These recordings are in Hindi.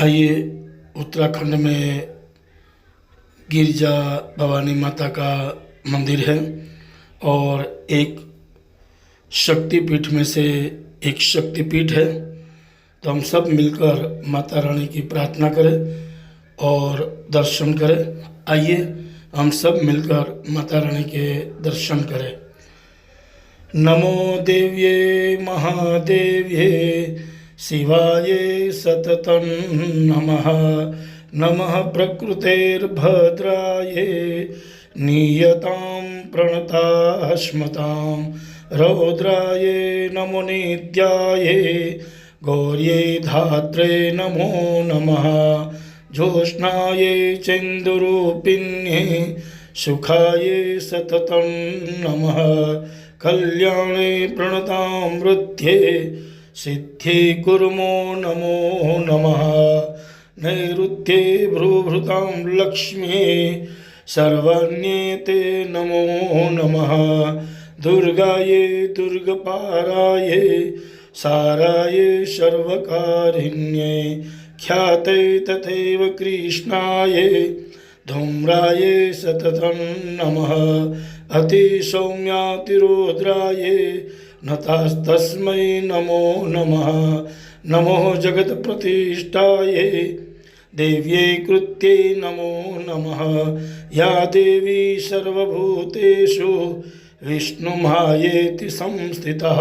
आइए उत्तराखंड में गिरजा भवानी माता का मंदिर है और एक शक्तिपीठ में से एक शक्तिपीठ है। तो हम सब मिलकर माता रानी की प्रार्थना करें और दर्शन करें। आइए हम सब मिलकर माता रानी के दर्शन करें। नमो देव्ये, महादेव्ये शिवाये सततं नमः। नमः प्रकृतेर्भद्राये, नियतां प्रणतास्मतां रौद्राये नमो नित्याये, गौर्ये धात्रे नमो नमः। ज्योत्स्नाये चेन्दुरूपिण्ये, सुखाये सततं नमः। कल्याणे प्रणतां वृद्ध्ये सिद्धे कुर्मो नमो नमः। नैऋत्ये भ्रूभृतां लक्ष्म्ये सर्वण्येते नमो नमः। दुर्गाये दुर्गपाराये साराये सर्वकारिण्ये ख्याते तथैव कृष्णाये धूम्राये सततं नमः। अतिसौम्यातिरोद्राये नतास्तस्मै नमो नमः। नमो जगत्प्रतिष्ठायै। देव्यै कृत्यै नमो नमः। या देवी सर्वभूतेषु विष्णुमायेति संस्थितः।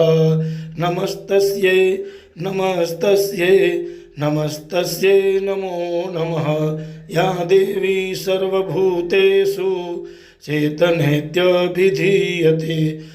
नमस्तस्यै नमस्तस्यै नमस्तस्यै नमो नमः। या देवी सर्वभूतेषु चेतनेत्यभिधीयते।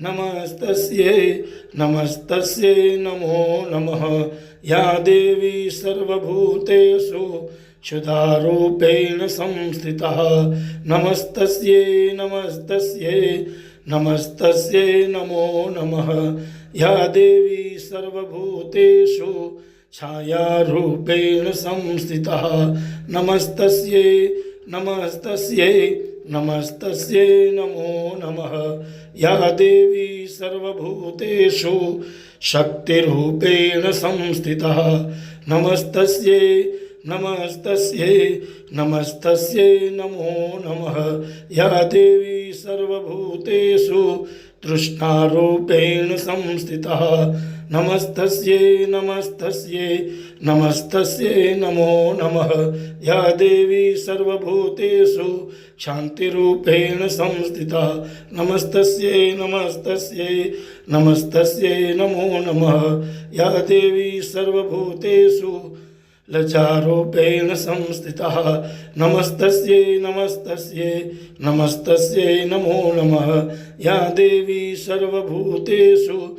नमस्तस्यै नमस्तस्यै नमो नमः। या देवी सर्वभूतेषु क्षुधारूपेण संस्थितः। नमस्तस्यै नमस्तस्यै नमस्तस्यै नमो नमः। या देवी सर्वभूतेषु छायारूपेण संस्थितः। नमस्तस्यै नमस्तस्यै नमस्तस्यै नमो नमः। या देवी सर्वभूतेषु शक्तिरूपेण संस्थितः। नमस्तस्यै नमस्तस्यै नमस्तस्यै नमो नमः। या देवी सर्वभूतेषु तृष्णारूपेण संस्थितः। नमस्तस्यै नमस्तस्यै नमस्तस्यै नमो नमः। या देवी सर्वभूतेषु शान्तिरूपेण संस्थिता। नमस्तस्यै नमस्तस्यै नमस्तस्यै नमो नमः। या देवी सर्वभूतेषु लचारूपेण संस्थितः। नमस्तस्यै नमस्तस्यै नमस्तस्यै नमो नमः। या देवी सर्वभूतेषु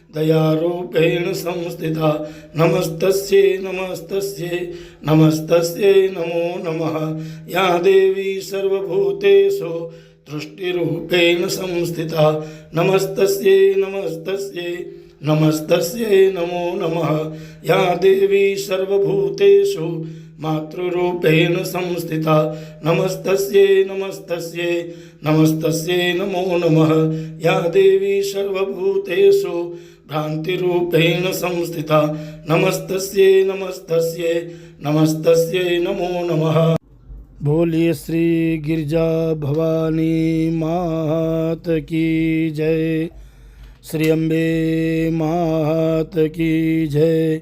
दयारूपेण संस्थिता। नमस्तस्यै नमस्तस्यै नमस्तस्यै नमो नमः। या देवी सर्वभूतेषु दृष्टिरूपेण संस्थिता। नमस्तस्यै नमस्तस्यै नमस्तस्यै नमो नमः। या देवी सर्वभूतेषु मातृरूपेण संस्थिता। नमस्तस्यै नमस्तस्यै नमस्तस्यै नमो नमः। या देवी सर्वभूतेषु भ्रान्तिरूपेण संस्थिता। नमस्तस्यै नमस्तस्यै नमस्तस्यै नमो नमः। बोलिए श्री गिरजा भवानी मात की जय। श्री अम्बे मात की जय।